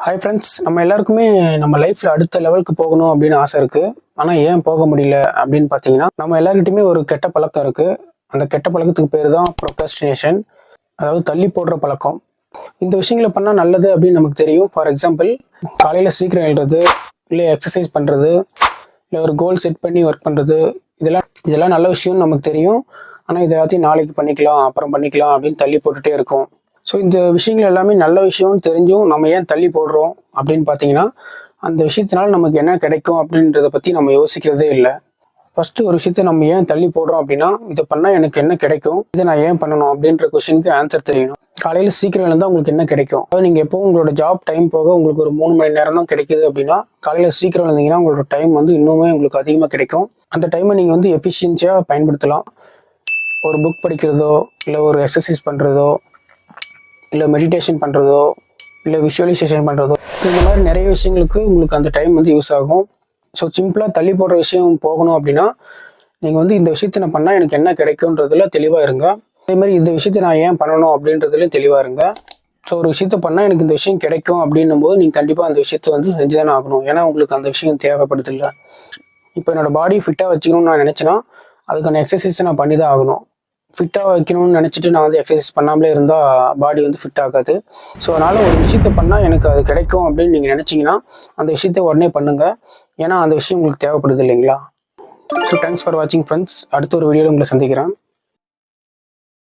Hi friends நம்ம எல்லாருக்குமே நம்ம லைஃப்பில் அடுத்த லெவலுக்கு போகணும் அப்படின்னு ஆசை இருக்குது ஆனால் ஏன் போக முடியல அப்படின்னு பார்த்தீங்கன்னா நம்ம எல்லாருக்கிட்டையுமே ஒரு கெட்ட பழக்கம் இருக்குது அந்த கெட்ட பழக்கத்துக்கு பேர் தான் ப்ரொக்கஸ்டினேஷன் அதாவது தள்ளி போடுற பழக்கம். இந்த விஷயங்களை பண்ணால் நல்லது அப்படின்னு நமக்கு தெரியும். ஃபார் எக்ஸாம்பிள் காலையில் சீக்கிரம் எழுறது இல்லை எக்ஸசைஸ் பண்ணுறது இல்லை ஒரு கோல் செட் பண்ணி ஒர்க் பண்ணுறது இதெல்லாம் இதெல்லாம் நல்ல விஷயம்னு நமக்கு தெரியும். ஆனால் இது எல்லாத்தையும் நாளைக்கு பண்ணிக்கலாம் அப்புறம் பண்ணிக்கலாம் அப்படின்னு தள்ளி போட்டுகிட்டே இருக்கும். ஸோ இந்த விஷயங்கள் எல்லாமே நல்ல விஷயம்னு தெரிஞ்சும் நம்ம ஏன் தள்ளி போடுறோம் அப்படின்னு பார்த்தீங்கன்னா அந்த விஷயத்தினால நமக்கு என்ன கிடைக்கும் அப்படின்றத பற்றி நம்ம யோசிக்கிறதே இல்லை. ஃபஸ்ட்டு ஒரு விஷயத்த நம்ம ஏன் தள்ளி போடுறோம் அப்படின்னா இதை பண்ணால் எனக்கு என்ன கிடைக்கும்? இதை நான் ஏன் பண்ணணும் அப்படின்ற கொஷனுக்கு ஆன்சர் தெரியணும். காலையில் சீக்கிரம் எழுந்தால் உங்களுக்கு என்ன கிடைக்கும்? அதாவது நீங்கள் எப்போ உங்களோட ஜாப் டைம் போக உங்களுக்கு ஒரு மூணு மணி நேரம் தான் கிடைக்குது அப்படின்னா காலையில் சீக்கிரம் எழுந்தீங்கன்னா உங்களோட டைம் வந்து இன்னுமே உங்களுக்கு அதிகமாக கிடைக்கும். அந்த டைமை நீங்கள் வந்து எஃபிஷியன்சியாக பயன்படுத்தலாம். ஒரு புக் படிக்கிறதோ இல்லை ஒரு எக்ஸசைஸ் பண்ணுறதோ இல்லை மெடிடேஷன் பண்ணுறதோ இல்லை விஷுவலைசேஷன் பண்ணுறதோ இந்த மாதிரி நிறைய விஷயங்களுக்கு உங்களுக்கு அந்த டைம் வந்து யூஸ் ஆகும். ஸோ சிம்பிளாக தள்ளி போடுற விஷயம் போகணும் அப்படின்னா நீங்கள் வந்து இந்த விஷயத்த நான் பண்ணால் எனக்கு என்ன கிடைக்குன்றதுல தெளிவாக இருங்க. அதேமாதிரி இந்த விஷயத்தை நான் ஏன் பண்ணணும் அப்படின்றதுலையும் தெளிவாக இருங்க. ஸோ ஒரு விஷயத்த பண்ணால் எனக்கு இந்த விஷயம் கிடைக்கும் அப்படின்னும் போது நீங்கள் கண்டிப்பாக அந்த விஷயத்த வந்து செஞ்சு தானே ஆகணும். ஏன்னா உங்களுக்கு அந்த விஷயம் தேவைப்படுதில்லை இப்போ என்னோட பாடி ஃபிட்டாக வச்சுக்கணும்னு நான் நினச்சேன்னா அதுக்கான எக்ஸசைஸ் நான் பண்ணி தான் ஆகணும். ஃபிட்டாக வைக்கணும்னு நினச்சிட்டு நான் வந்து எக்ஸசைஸ் பண்ணாமலே இருந்தால் பாடி வந்து ஃபிட் ஆகாது. ஸோ அதனால் ஒரு விஷயத்த பண்ணால் எனக்கு அது கிடைக்கும் அப்படின்னு நீங்கள் நினச்சிங்கன்னா அந்த விஷயத்த உடனே பண்ணுங்கள் ஏன்னா அந்த விஷயம் உங்களுக்கு தேவைப்படுது இல்லைங்களா? ஸோ தேங்க்ஸ் ஃபார் வாட்சிங் ஃப்ரெண்ட்ஸ் அடுத்த ஒரு வீடியோவில் உங்களை சந்திக்கிறேன்.